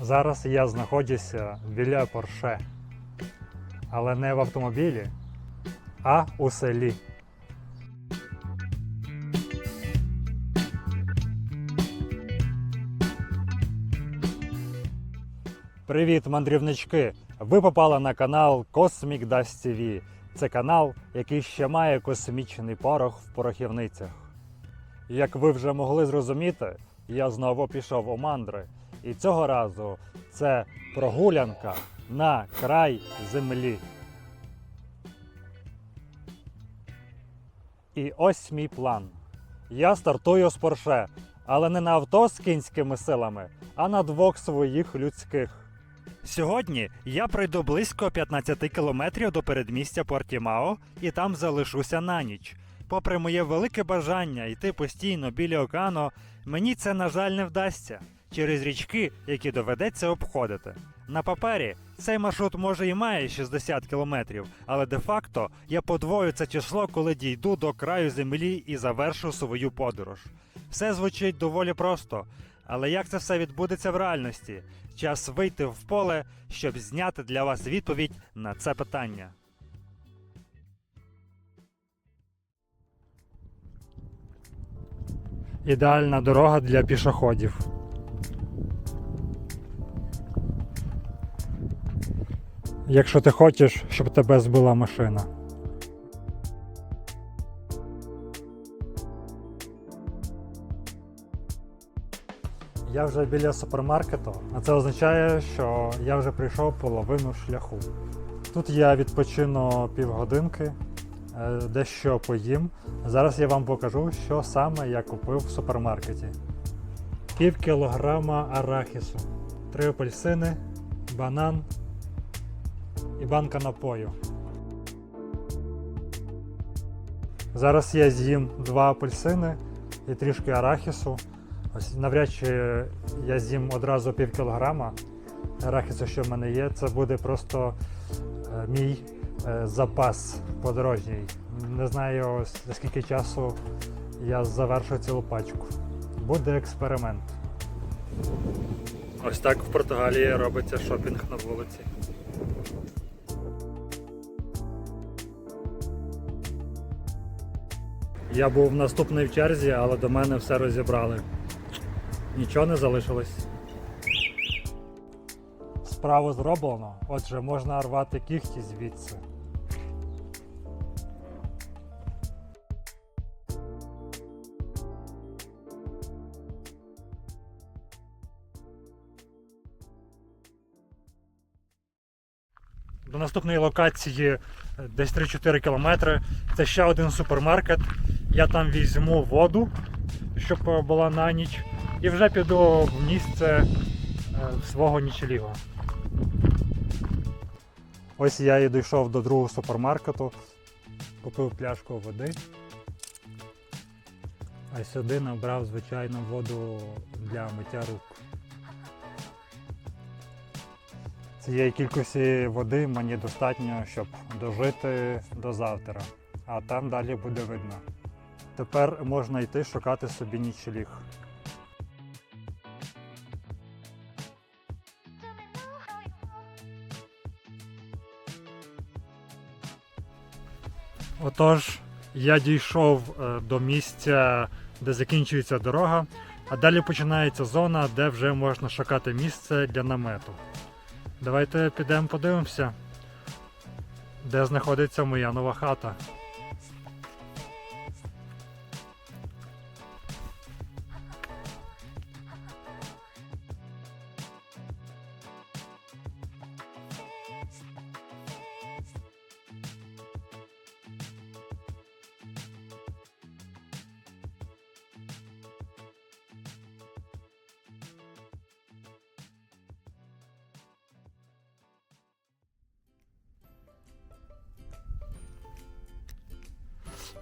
Зараз я знаходжуся біля Порше, але не в автомобілі, а у селі. Привіт, мандрівнички! Ви попали на канал Cosmic Dust TV. Це канал, який ще має космічний порох в порохівницях. Як ви вже могли зрозуміти, я знову пішов у мандри. І цього разу це прогулянка на край землі. І ось мій план. Я стартую з Порше, але не на авто з кінськими силами, а на двох своїх людських. Сьогодні я пройду близько 15 кілометрів до передмістя Портімао і там залишуся на ніч. Попри моє велике бажання йти постійно біля океану, мені це, на жаль, не вдасться через річки, які доведеться обходити. На папері цей маршрут може і має 60 кілометрів, але де-факто я подвою це число, коли дійду до краю землі і завершу свою подорож. Все звучить доволі просто, але як це все відбудеться в реальності? Час вийти в поле, щоб зняти для вас відповідь на це питання. Ідеальна дорога для пішоходів. Якщо ти хочеш, щоб тебе збила машина. Я вже біля супермаркету, а це означає, що я вже прийшов половину шляху. Тут я відпочину півгодинки, е, дещо поїм. Зараз я вам покажу, що саме я купив в супермаркеті. Пів кілограма арахісу, три апельсини, банан і банка напою. Зараз я з'їм два апельсини і трішки арахісу. Ось навряд чи я з'їм одразу пів кілограма арахісу, що в мене є. Це буде просто е, мій е, запас подорожній. Не знаю ось скільки часу я завершу цілу пачку. Буде експеримент. Ось так в Португалії робиться шопінг на вулиці. Я був наступний в черзі, але до мене все розібрали. Нічого не залишилось. Справу зроблено, отже, можна рвати кігті звідси. До наступної локації е, десь 3-4 кілометри. Це ще один супермаркет. Я там візьму воду, щоб е, була на ніч, і вже піду в місце е, свого нічеліга. Ось я і дійшов до другого супермаркету, купив пляшку води. А сюди набрав звичайну воду для миття рук. Цієї кількості води мені достатньо, щоб дожити до завтра, а там далі буде видно. Тепер можна йти шукати собі нічліг. Отож, я дійшов е, до місця, де закінчується дорога, а далі починається зона, де вже можна шукати місце для намету. Давайте підемо подивимося, де знаходиться моя нова хата.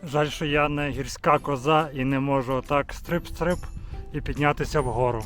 Жаль, що я не гірська коза і не можу так стрип-стрип і піднятися вгору.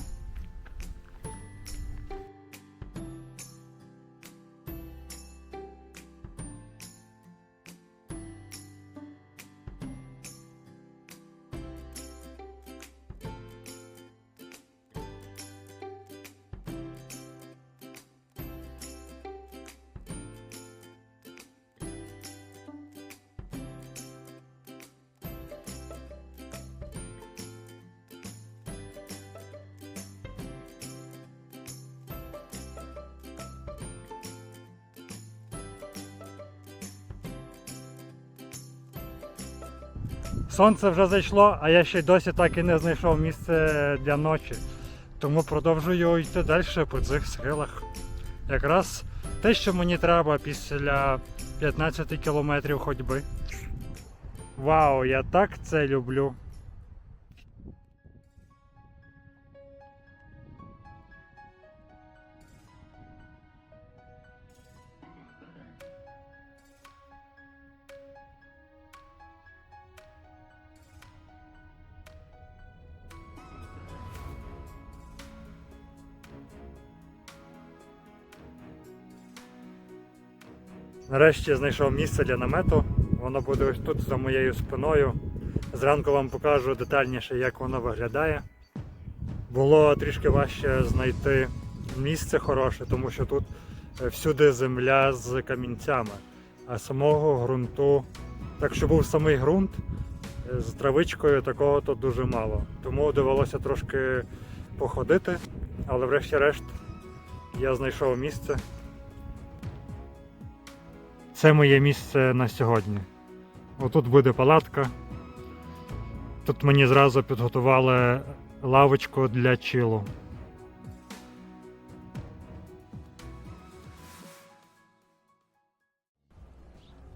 Сонце вже зайшло, а я ще досі так і не знайшов місце для ночі. Тому продовжую йти далі по цих схилах. Якраз те, що мені треба після 15 кілометрів ходьби. Вау, я так це люблю. Нарешті знайшов місце для намету. Воно буде ось тут за моєю спиною. Зранку вам покажу детальніше, як воно виглядає. Було трішки важче знайти місце хороше, тому що тут е, всюди земля з камінцями, а самого ґрунту, так що був самий ґрунт е, з травичкою, такого тут дуже мало. Тому довелося трошки походити, але врешті-решт я знайшов місце. Це моє місце на сьогодні. Отут буде палатка. Тут мені зразу підготували лавочку для чилу.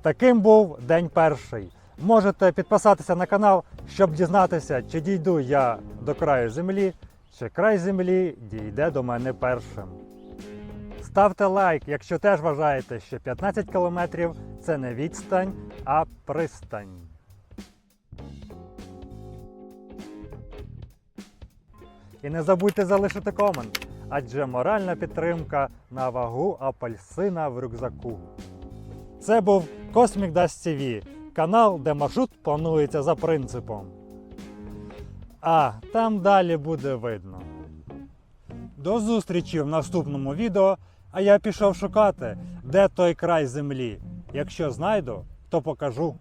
Таким був день перший. Можете підписатися на канал, щоб дізнатися, чи дійду я до краю землі, чи край землі дійде до мене першим. Ставте лайк, якщо теж вважаєте, що 15 кілометрів це не відстань, а пристань. І не забудьте залишити комент, адже моральна підтримка на вагу апельсина в рюкзаку. Це був Cosmic Dust TV, канал, де маршрут планується за принципом. А там далі буде видно. До зустрічі в наступному відео. А я пішов шукати, де той край землі. Якщо знайду, то покажу.